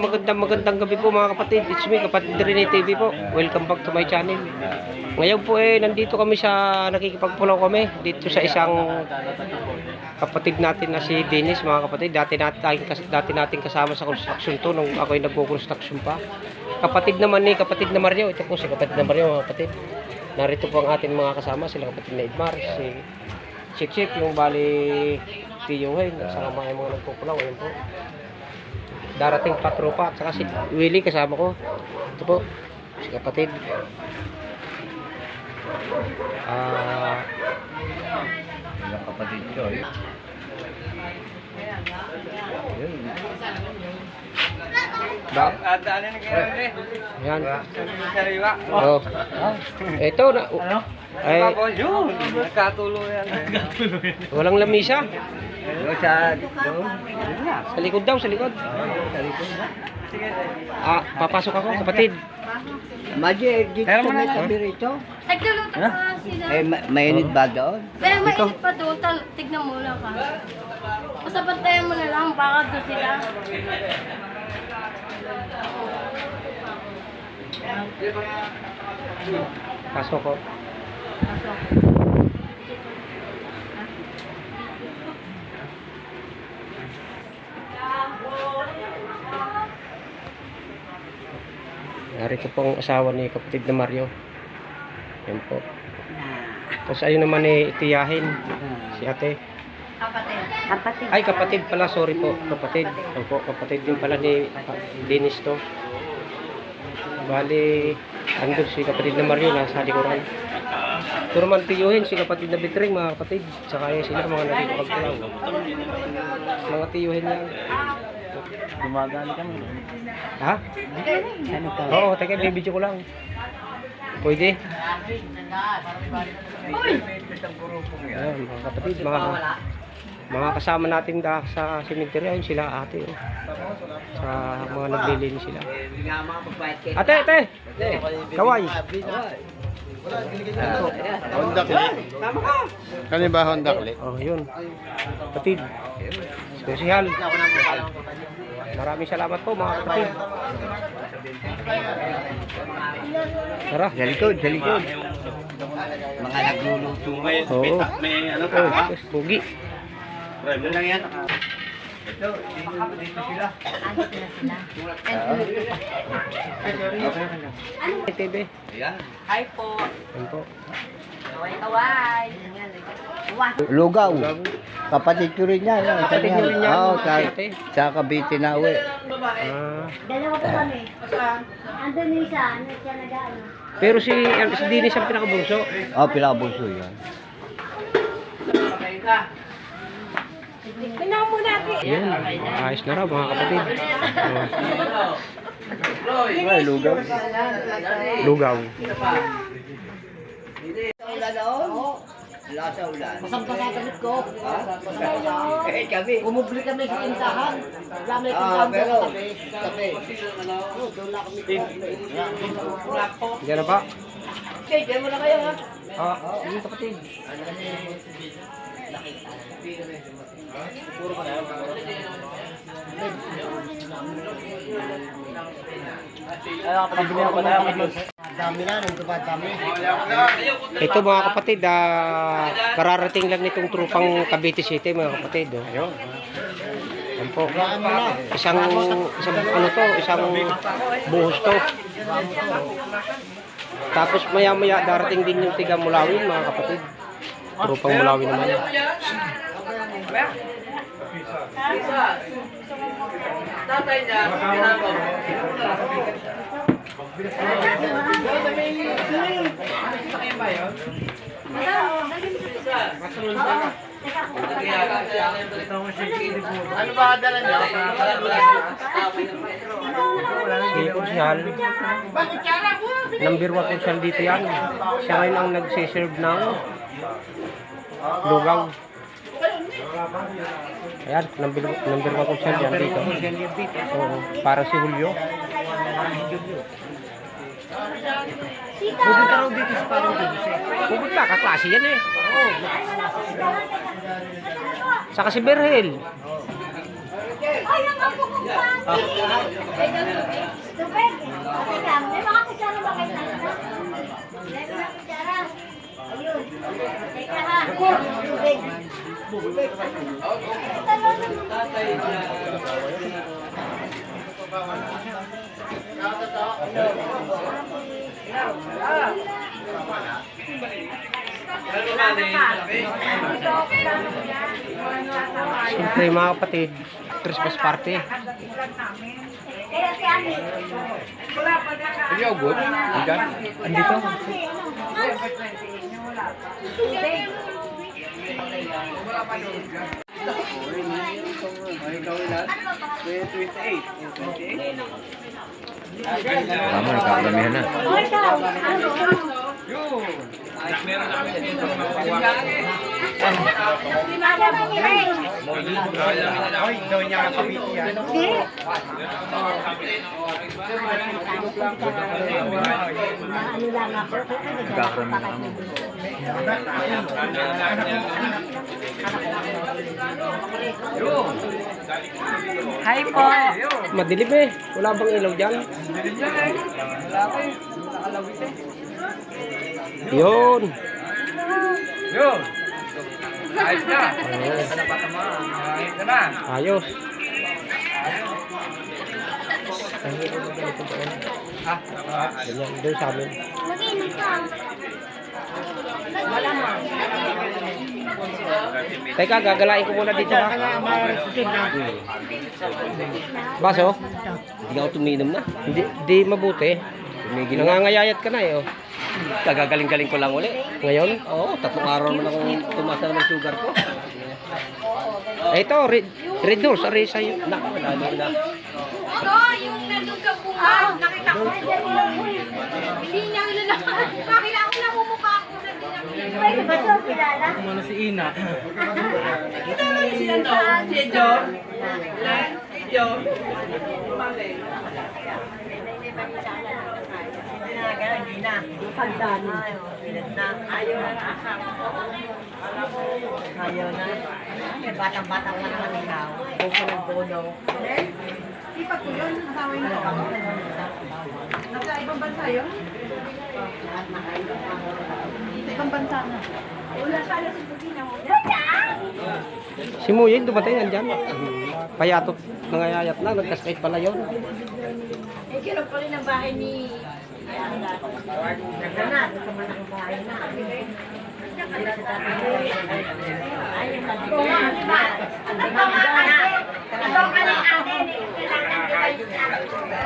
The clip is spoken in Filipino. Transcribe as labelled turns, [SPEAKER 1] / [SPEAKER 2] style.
[SPEAKER 1] Magandang magandang gabi po mga kapatid. It's me, kapatid Rene TV po. Welcome back to my channel. Ngayon po eh, nandito kami sa, nakikipagpulaw kami dito sa isang kapatid natin na si Dennis mga kapatid. Dati natin, dati natin kasama sa construction to nung ako ay nagko-construction pa. Kapatid naman ni kapatid na Mario. Ito po si kapatid na Mario mga kapatid. Narito po ang ating mga kasama. Sila kapatid na Edmar, si Chip Chip, yung bali Tiyo Hen, sa mga mga nagpupulaw. Ayun po darating patropa at saka si Willie kasama ko ito po si kapatid ah
[SPEAKER 2] Ilang kapatid ko eh. Yun.
[SPEAKER 1] ba yan
[SPEAKER 2] Sariwa.
[SPEAKER 1] oh ito na
[SPEAKER 2] Ano?
[SPEAKER 1] ay
[SPEAKER 2] yun. Nagkatuloy yan.
[SPEAKER 1] walang lamisa
[SPEAKER 2] Doon sa... Doon.
[SPEAKER 1] Sa likod daw sa likod
[SPEAKER 2] Sa likod. Sige.
[SPEAKER 1] ah papasok ako kapatid
[SPEAKER 3] Maji, dito sa may tabi rito.
[SPEAKER 4] Nagluluto
[SPEAKER 2] Ano?
[SPEAKER 4] pa sila.
[SPEAKER 3] Eh, ma- mainit ba doon?
[SPEAKER 4] Pero mainit pa doon, tal- tignan mo lang ka. Basta bantayan mo na lang, baka doon sila.
[SPEAKER 1] pasok ko narito po ang asawa ni kapatid na Mario yan po tapos ayun naman ni tiyahin si ate
[SPEAKER 4] Kapatid. Kapatid.
[SPEAKER 1] Ay, kapatid pala. Sorry po. Kapatid. Opo, kapatid din pala ni Dennis to. Bali, andun si kapatid na Mario nasa likuran. Pero man tiyuhin si kapatid na Bitring, mga kapatid. Tsaka yung sila, mga nakikipagpulaw. Mga tiyuhin yan.
[SPEAKER 2] Gumagali kami.
[SPEAKER 1] Ha?
[SPEAKER 3] Ano ka?
[SPEAKER 1] Oo, teka, bibidyo ko lang. Pwede? Ayan, mga kapatid, mga mga kasama natin da sa cemetery, ayun sila ate. Oh. Sa mga naglilinis sila. Ate, ate! Kaway!
[SPEAKER 2] Honda Click. Kani ba Honda Click?
[SPEAKER 1] Oh, yun. Kapatid. Spesial. Maraming salamat po mga kapatid. Tara.
[SPEAKER 3] Sa likod, sa likod. Mga nagluluto.
[SPEAKER 1] Oo.
[SPEAKER 2] May ano
[SPEAKER 1] Oh, yes, bugi.
[SPEAKER 2] Ano lang yan?
[SPEAKER 3] Ito, dito, dito sila.
[SPEAKER 1] Ay, TV.
[SPEAKER 3] Ayan.
[SPEAKER 4] Hi po.
[SPEAKER 1] Yan po.
[SPEAKER 4] Kaway-kaway.
[SPEAKER 3] Lugaw. Kapatid ko rin yan. ah,
[SPEAKER 1] Kapatid mo rin yan,
[SPEAKER 3] Oo,
[SPEAKER 1] mga
[SPEAKER 3] sa,
[SPEAKER 1] ate.
[SPEAKER 3] sa Cavite na uwi.
[SPEAKER 1] Ah.
[SPEAKER 4] Dalawa po kami. Andun yung isa, ano siya nag-ano.
[SPEAKER 1] Pero si, si Dennis ang pinakabunso.
[SPEAKER 3] Oh, pinakabuso yan.
[SPEAKER 4] Tignan mo natin.
[SPEAKER 1] Yan. Ayos na raw mga kapatid. Oh.
[SPEAKER 3] Ay, lugaw.
[SPEAKER 1] Lugaw.
[SPEAKER 3] Ulan noon? Wala sa ulan.
[SPEAKER 5] Masang pasasalit ko.
[SPEAKER 3] Ha? Eh, kami.
[SPEAKER 5] Umubli kami sa intahan. Wala may
[SPEAKER 3] Ah,
[SPEAKER 5] tindahan
[SPEAKER 3] pero,
[SPEAKER 5] doon kami.
[SPEAKER 3] kami.
[SPEAKER 5] Oo, doon lang kami.
[SPEAKER 1] Diyan na ba?
[SPEAKER 3] Okay, dyan mo na kayo ha.
[SPEAKER 1] Ah, yung kapatid.
[SPEAKER 5] Dami na, nung dumadami.
[SPEAKER 1] Ito mga kapatid, ah, kararating lang nitong trupang Cavite City mga kapatid. Oh. Ayun. Yan po. Isang, isang ano to, isang buhos to. Tapos maya maya darating din yung tiga Mulawin mga kapatid. Trupang Mulawin naman.
[SPEAKER 2] Ano ba dala
[SPEAKER 1] number one Kusyal dito yan. Siya ngayon ang nagsiserve ng lugaw. Ayan, number, number one Kusyal yan dito. Oo, para si Julio.
[SPEAKER 5] Pupunta raw dito sa parang dito.
[SPEAKER 1] Pupunta, kaklase yan eh. Saka si Berhel.
[SPEAKER 4] Ay, ang apo kong pati! Tubig! Teka, may mga kutsara ba kayo nasa? May mga kutsara. Ayun. Teka ha. Tubig. Tubig. Ito lang.
[SPEAKER 1] Siyempre mga kapatid, Christmas party.
[SPEAKER 2] Hindi ako good. Hindi
[SPEAKER 1] Andito.
[SPEAKER 2] Tama, nagkakalamihan na.
[SPEAKER 4] Okay Hindi. Ano lang ako.
[SPEAKER 2] Nagkakaroon na.
[SPEAKER 5] Hi po.
[SPEAKER 1] Madilim eh. Wala bang ilaw dyan? Yun.
[SPEAKER 6] Yun. Ayos na. Ayos na.
[SPEAKER 1] Ayos. Ganyan, doon sa amin.
[SPEAKER 4] Mag-init ka.
[SPEAKER 1] Teka, gagalain ko muna dito ha. Baso?
[SPEAKER 3] Hindi ako tuminom na.
[SPEAKER 1] Hindi, di mabuti.
[SPEAKER 3] Tumigil na.
[SPEAKER 1] Nangangayayat ka na eh. Oh.
[SPEAKER 3] Kagagaling-galing ko lang uli.
[SPEAKER 1] Ngayon?
[SPEAKER 3] Oo, tatlong araw naman akong tumaas na naman sugar ko.
[SPEAKER 1] Eh, ito, red, red doors, aray sa'yo. Na,
[SPEAKER 3] Lalo na.
[SPEAKER 4] Ano? Yung nandun ka bunga. Nakita ko. Hindi niya kilala. Nakita ko na hindi niya Pwede ba ito kilala?
[SPEAKER 6] Ano si Ina?
[SPEAKER 4] Si ano? Si John?
[SPEAKER 5] Hindi na. Pagdaan. na. Ayaw na. Ayaw na. May batang-batang na naman ikaw. Buko ng bono.
[SPEAKER 7] Nasa ibang bansa yun? Sa ibang bansa na.
[SPEAKER 1] si Muyeng dumating nandyan. Payatot, nangayayat na, nagkaskate pala yun.
[SPEAKER 4] Eh, kino pa rin ang bahay ni... Ito nga ni ate. Kailangan ko kayo